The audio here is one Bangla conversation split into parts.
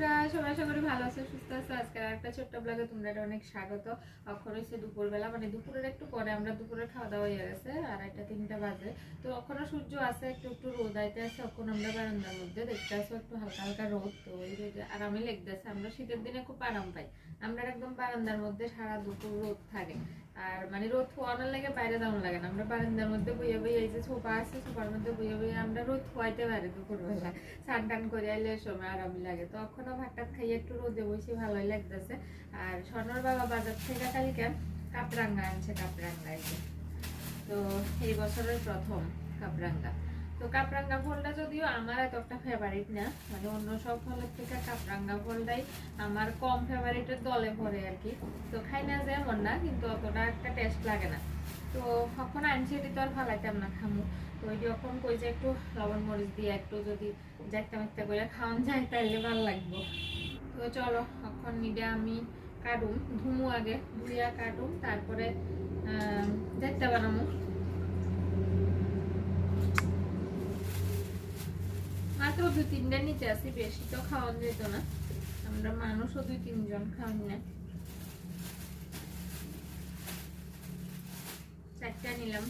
বন্ধুরা, সবাই ভালো সুস্থ একটা ছোট্ট ব্লগে তোমরা অনেক স্বাগত। অক্ষর দুপুরবেলা মানে দুপুরের একটু পরে আমরা খাওয়া দাওয়া হয়ে গেছে তিনটা বাজে। তো এখনও সূর্য আছে, একটু একটু রোদ আইতে আছে এখন আমরা বারান্দার মধ্যে দেখতে আসো একটু হালকা হালকা রোদ। তো ওই আরামে লেগতেছে আমরা শীতের দিনে খুব আরাম পাই। আমরা একদম বারান্দার মধ্যে সারা দুপুর রোদ থাকে। আর মানে রোদ খোয়ানোর লাগে বাইরে যাওয়ার লাগে না। আমরা বারান্দার মধ্যে বইয়ে বইয়ে এই যে সোফা আছে, সোফার মধ্যে বইয়ে বইয়ে আমরা রোদ খোয়াইতে পারি দুপুরবেলা স্নান টান করে আইলে সময় আরাম লাগে। তখনও ভাত টাত খাইয়ে একটু রোদে বসে ভালোই লাগতেছে। আর স্বর্ণর বাবা বাজার থেকে কালকে কাপরাঙ্গা আনছে কাপরাঙ্গা এসে তো এই বছরের প্রথম কাপরাঙ্গা তো কাপরাঙ্গা ফলটা যদিও আমার এত একটা ফেভারিট না মানে অন্য সব ফলের থেকে কাপরাঙ্গা ফলটাই আমার কম ফেভারিটের দলে পড়ে আর কি। তো খাই না যে এমন না, কিন্তু অতটা একটা টেস্ট লাগে না। তো কখন আনছি এটি তো আর ফালাইতাম না, খামু। তো ওই যখন কই যে একটু লবণ মরিচ দিয়ে একটু যদি যাইতে মাইতে করে খাওয়ান যায়, তাইলে ভালো লাগবো। তো চলো, এখন নিডে আমি কাটুম, ধুমু আগে, ধুইয়া কাটুম, তারপরে যাইতে বানামু। মাত্র দুই তিনটা নিচে আসি বেশি তো খাওয়ান যেত না। আমরা মানুষও দুই তিনজন খাওয়ান না। চারটা নিলাম।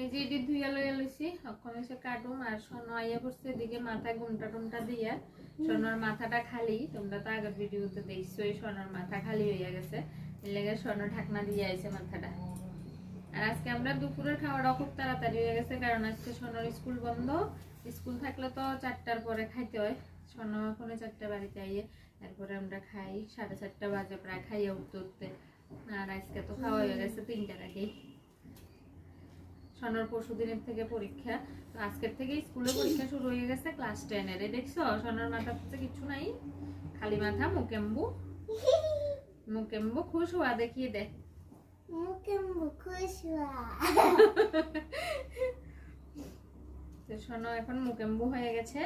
এই যে ধুইয়া লইয়া লইছি এসে কাটুম আর সোনো আইয়া পড়ছে এদিকে মাথায় ঘুমটা টুমটা দিয়া। সোনার মাথাটা খালি, তোমরা তো আগের ভিডিওতে দেখছ এই সোনার মাথা খালি হইয়া গেছে। লেগে স্বর্ণ ঢাকনা দিয়ে আইছে মাথাটা। আর আজকে আমরা দুপুরের খাওয়াটা খুব তাড়াতাড়ি হয়ে গেছে, কারণ আজকে সোনার স্কুল বন্ধ। স্কুল থাকলে তো চারটার পরে খাইতে হয়। স্বর্ণ চারটা বাড়িতে আইয়ে তারপরে আমরা খাই, সাড়ে চারটা বাজে প্রায় খাইয়ে উঠতে উঠতে। আর আজকে তো খাওয়া হয়ে গেছে তিনটার আগেই। পরশু দিনের থেকে পরীক্ষা। তো আজকের থেকে স্কুলে পরীক্ষা শুরু হয়ে গেছে ক্লাস টেনের। দেখছ সনর মাথাতে কিছু নাই, খালি মাথা মুকেম্বু মুকেম্বু খুশ হওয়া দেখিয়ে দে। তো সনো এখন মুকেম্বু হয়ে গেছে।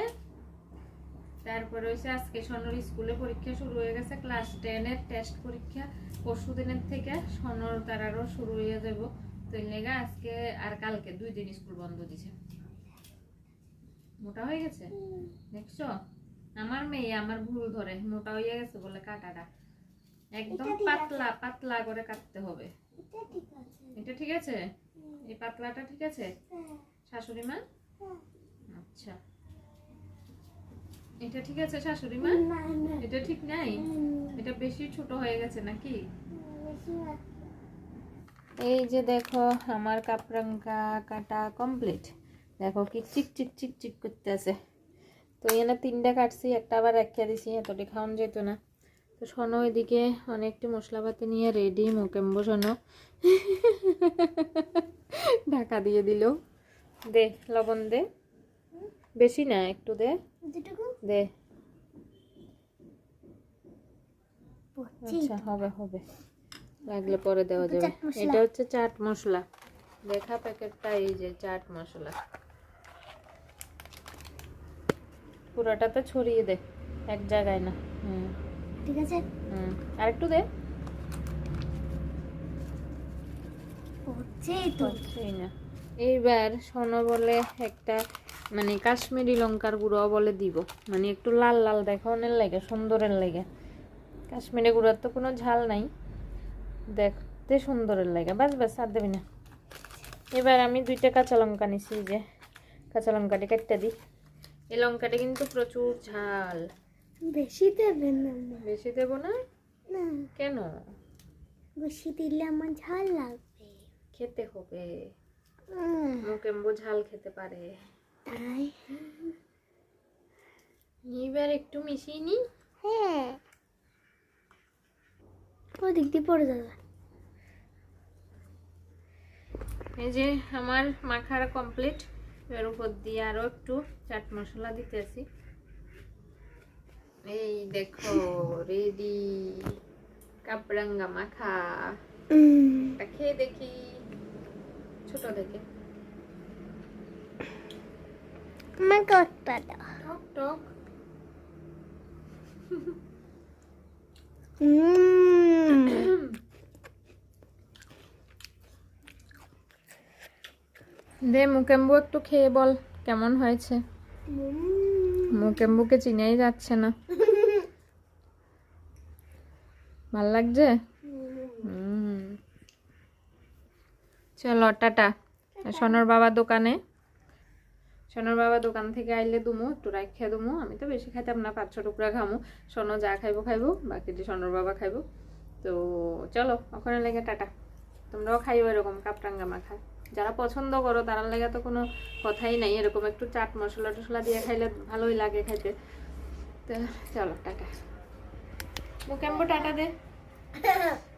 তারপরে হয়েছে আজকে সনর স্কুলে পরীক্ষা শুরু হয়ে গেছে ক্লাস টেনের টেস্ট পরীক্ষা। পরশু দিনের থেকে সনর তারারও শুরু হয়ে যাব। তো লেগা আজকে আর কালকে দুই দিন স্কুল বন্ধ দিছে। মোটা হয়ে গেছে? দেখছ? আমার মেয়ে আমার ভুল ধরে মোটা হয়ে গেছে বলে কাটাটা। একদম পাতলা পাতলা করে কাটতে হবে। এটা ঠিক আছে। এই পাতলাটা ঠিক আছে? শাশুড়ি মা? আচ্ছা। এটা ঠিক আছে শাশুড়ি মা? এটা ঠিক নাই? এটা বেশি ছোট হয়ে গেছে নাকি? এই যে দেখো আমার কাপরাঙ্কা কাটা কমপ্লিট দেখো কি চিক চিক চিক চিক করতে আছে তো এখানে তিনটা কাটছি একটা আবার রেখে দিছি এতটি খাওয়ান যেত না। তো শোনো এদিকে অনেকটি মশলাপাতি নিয়ে রেডি মোকেম্বো শোনো। ঢাকা দিয়ে দিল। দে লবণ দে। বেশি না একটু দে। দে। আচ্ছা হবে হবে। লাগলে পরে দেওয়া যাবে। এটা হচ্ছে চাট মশলা। দেখা প্যাকেটটা এই যে চাট মশলা। পুরোটাতে ছড়িয়ে দে এক জায়গায় না। হুম। ঠিক আছে? হুম আর একটু দে। হচ্ছেই তো। হচ্ছেই না। এইবার সোনো বলে একটা মানে কাশ্মীরি লঙ্কার গুঁড়ো বলে দিব। মানে একটু লাল লাল দেখানোর লাগে সুন্দরের লাগে। কাশ্মীরি গুঁড়োর তো কোনো ঝাল নাই। দেখতে সুন্দরের লাগে। বাস বাস আর দেবি না। এবার আমি দুইটা কাঁচা লঙ্কা নিছি যে। কাঁচা লঙ্কাটি কাটতে দিই। এই লঙ্কাটা কিন্তু প্রচুর ঝাল। বেশি দেবেন না। বেশি দেবো না? না। কেন? বেশি দিলে আমার ঝাল লাগবে। খেতে হবে। মুকেম্বো ঝাল খেতে পারে। তাই? এবার একটু মিশিয়ে নিই হ্যাঁ। ওদিক দিয়ে পড়ে যাবে এই যে আমার মাখার কমপ্লিট এর উপর দিয়ে আরও একটু চাট মশলা দিতেছি। এই দেখো রেডি কাপড়াঙ্গা মাখা খেয়ে দেখি ছোট দাও টক টক দে মুকেম্বু একটু খেয়ে বল কেমন হয়েছে মুকেম্বুকে চিনেই যাচ্ছে না। ভালো লাগছে? চলো, টাটা। সোনর বাবা দোকানে। সোনর বাবা দোকান থেকে আইলে দুমু, একটু রাখা দুমু। আমি তো বেশি খাইতাম না, পাঁচ ছ টুকরা খামু। সোনো যা খাইবো খাইবো বাকিটি সোনর বাবা খাইবো। তো চলো, ওখানে লেগে টাটা। তোমরাও খাইও এরকম কাপটাঙ্গা মাখা। যারা পছন্দ করো তার লেগে তো কোনো কথাই নাই। এরকম একটু চাট মশলা টশলা দিয়ে খাইলে ভালোই লাগে খাইতে তো চলো, টাটা। মুকেম্বো টাটা দে।